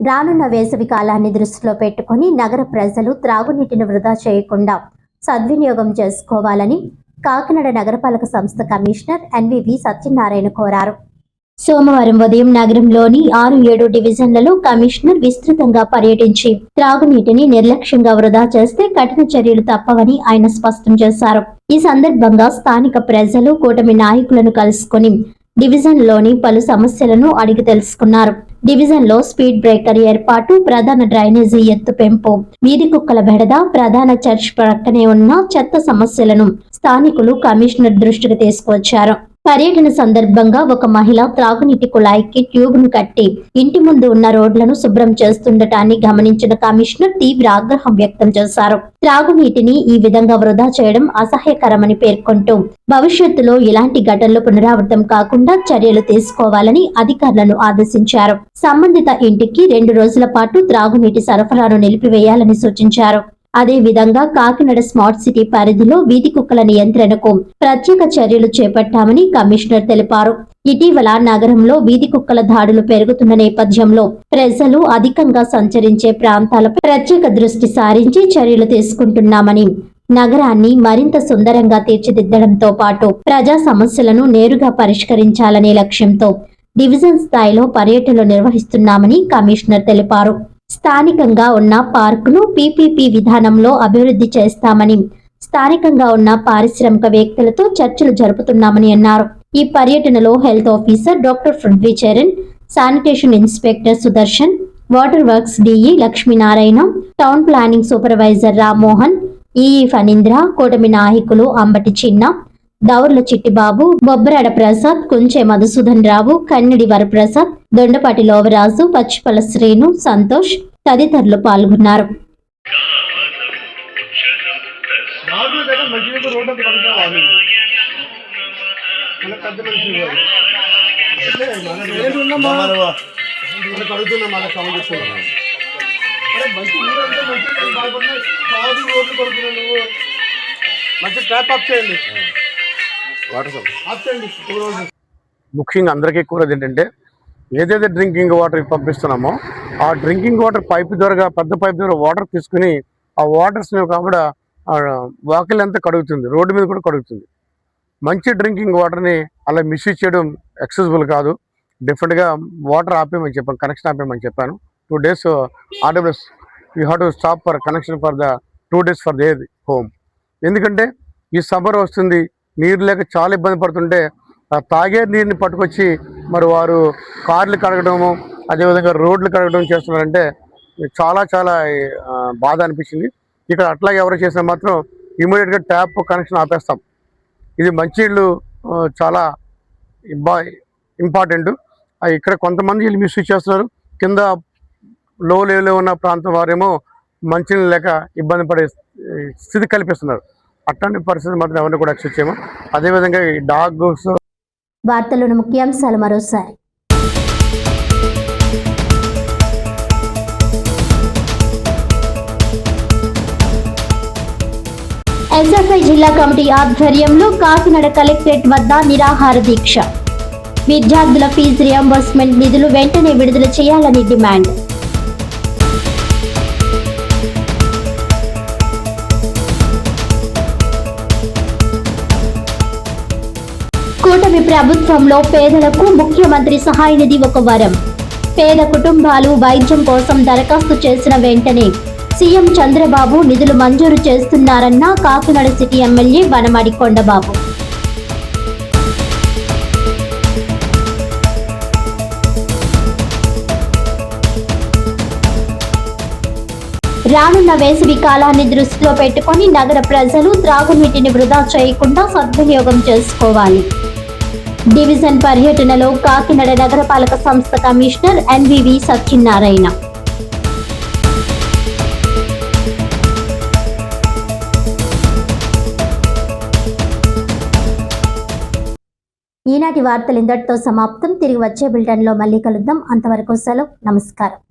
రానున్న వేసవి కాలాన్ని దృష్టిలో పెట్టుకుని నగర ప్రజలు త్రాగునీటిని వృధా చేయకుండా సద్వినియోగం చేసుకోవాలని కాకినాడ నగరపాలక సంస్థ కమిషనర్ ఎన్వివి సత్యనారాయణ కోరారు. సోమవారం ఉదయం నగరంలోని ఆరు ఏడు డివిజన్లలో కమిషనర్ విస్తృతంగా పర్యటించి త్రాగునీటిని నిర్లక్ష్యంగా వృధా చేస్తే కఠిన చర్యలు తప్పవని ఆయన స్పష్టం చేశారు. ఈ సందర్భంగా స్థానిక ప్రజలు కూటమి నాయకులను కలుసుకుని డివిజన్లోని పలు సమస్యలను అడిగి తెలుసుకున్నారు. డివిజన్లో స్పీడ్ బ్రేకర్ ఏర్పాటు ప్రధాన డ్రైనేజీ ఎత్తు పెంపు వీధి కుక్కల బెడద ప్రధాన చర్చ్ ప్రక్కనే ఉన్న చెత్త సమస్యలను స్థానికులు కమిషనర్ దృష్టికి తీసుకువచ్చారు. పర్యటన సందర్భంగా ఒక మహిళ త్రాగునీటి కుళాయికి ట్యూబ్ను కట్టి ఇంటి ముందు ఉన్న రోడ్లను శుభ్రం చేస్తుండటాన్ని గమనించిన కమిషనర్ తీవ్ర ఆగ్రహం వ్యక్తం చేశారు. త్రాగునీటిని ఈ విధంగా వృధా చేయడం అసహ్యకరమని పేర్కొంటూ భవిష్యత్తులో ఇలాంటి ఘటనలు పునరావృతం కాకుండా చర్యలు తీసుకోవాలని అధికారులను ఆదేశించారు. సంబంధిత ఇంటికి రెండు రోజుల పాటు త్రాగునీటి సరఫరాను నిలిపివేయాలని సూచించారు. అదే విధంగా కాకినాడ స్మార్ట్ సిటీ పరిధిలో వీధి కుక్కల నియంత్రణకు ప్రత్యేక చర్యలు చేపట్టామని కమిషనర్ తెలిపారు. ఇటీవల నగరంలో వీధి కుక్కల దాడులు పెరుగుతున్న నేపథ్యంలో ప్రజలు అధికంగా సంచరించే ప్రాంతాలపై ప్రత్యేక దృష్టి సారించి చర్యలు తీసుకుంటున్నామని నగరాన్ని మరింత సుందరంగా తీర్చిదిద్దడంతో పాటు ప్రజా సమస్యలను నేరుగా పరిష్కరించాలనే లక్ష్యంతో డివిజన్ స్థాయిలో పర్యటనలు నిర్వహిస్తున్నామని కమిషనర్ తెలిపారు. స్థానికంగా ఉన్న పార్కును పీపీపీ విధానంలో అభివృద్ధి చేస్తామని స్థానికంగా ఉన్న పారిశ్రామికవేత్తలతో చర్చలు జరుపుతున్నామని అన్నారు. ఈ పర్యటనలో health officer doctor Prithvi Charan sanitation inspector Sudarshan water works DE Lakshminarayana town planning supervisor Rammohan EE Phanindra కూటమి నాయకులు అంబటి చిన్న దౌర్ల చిట్టిబాబు బొబ్బరాడ ప్రసాద్ కుంచె మధుసూదన్ రావు కన్నడి వరప్రసాద్ దొండపాటి లోవరాజు పచ్చిపల శ్రీను సంతోష్ తదితరులు పాల్గొన్నారు. మంచి ట్రాప్ చేయండి. ముఖ్యంగా అందరికీ కోరేది ఏంటంటే ఏదైతే డ్రింకింగ్ వాటర్ పంపిస్తున్నామో ఆ డ్రింకింగ్ వాటర్ పైప్ ద్వారా పెద్ద పైప్ ద్వారా వాటర్ తీసుకుని ఆ వాటర్స్ కూడా వాకిల్ అంతా కడుగుతుంది రోడ్డు మీద కూడా కడుగుతుంది. మంచి డ్రింకింగ్ వాటర్ని అలా మిస్యూజ్ చేయడం ఎక్సెసిబుల్ కాదు. డిఫరెంట్గా వాటర్ ఆపేయమని చెప్పాను కనెక్షన్ ఆపేయమని చెప్పాను. Two days RWS you have to stop for connection for the two days for there home ఎందుకంటే ఈ సమ్మర్ వస్తుంది నీరు లేక చాలా ఇబ్బంది పడుతుంటే తాగే నీరుని పట్టుకొచ్చి మరి వారు కార్లు కడగడము అదేవిధంగా రోడ్లు కడగడం చేస్తున్నారంటే చాలా చాలా బాధ అనిపించింది. ఇక్కడ అట్లాగే ఎవరు చేసినా మాత్రం ఇమీడియట్గా ట్యాప్ కనెక్షన్ ఆపేస్తాం. ఇది మంచినీళ్ళు చాలా ఇబ్బా ఇంపార్టెంట్. ఇక్కడ కొంతమంది వీళ్ళు మిస్యూజ్ చేస్తున్నారు. కింద లో లెవెల్లో ఉన్న ప్రాంతం వారేమో మంచినీళ్ళు లేక ఇబ్బంది పడే స్థితి కల్పిస్తున్నారు. అట్లాంటి పరిస్థితి మాత్రం ఎవరిని కూడా యాక్సెప్ట్ చేయము. అదేవిధంగా ఈ డాగ్స్ వార్తలను ముఖ్యాంశాలు మరోసారి. ఎస్ఎఫ్ఐ జిల్లా కమిటీ ఆధ్వర్యంలో కాకినాడ కలెక్టరేట్ వద్ద నిరాహార దీక్ష. విద్యార్థుల ఫీజు రియంబర్స్మెంట్ నిధులు వెంటనే విడుదల చేయాలని డిమాండ్. కూటమి ప్రభుత్వంలో పేదలకు ముఖ్యమంత్రి సహాయ నిధి ఒక వరం. పేద కుటుంబాలు వైద్యం కోసం దరఖాస్తు చేసిన వెంటనే సీఎం చంద్రబాబు నిధులు మంజూరు చేస్తున్నారన్న కాకినాడ సిటీ ఎమ్మెల్యే వనమాడి కొండబాబు. రానున్న వేసవి కాలాన్ని దృష్టిలో పెట్టుకొని నగర ప్రజలు త్రాగునీటిని వృధా చేయకుండా సద్వినియోగం చేసుకోవాలి. డివిజన్ పర్యటనలో కాకినాడ నగరపాలక సంస్థ కమిషనర్ ఎన్వివి సత్యనారాయణ. ఈనాటి వార్తలు ఇంతటితో సమాప్తం. తిరిగి వచ్చే బులెటిన్లో మళ్ళీ కలుద్దాం. అంతవరకు సెలవు. నమస్కారం.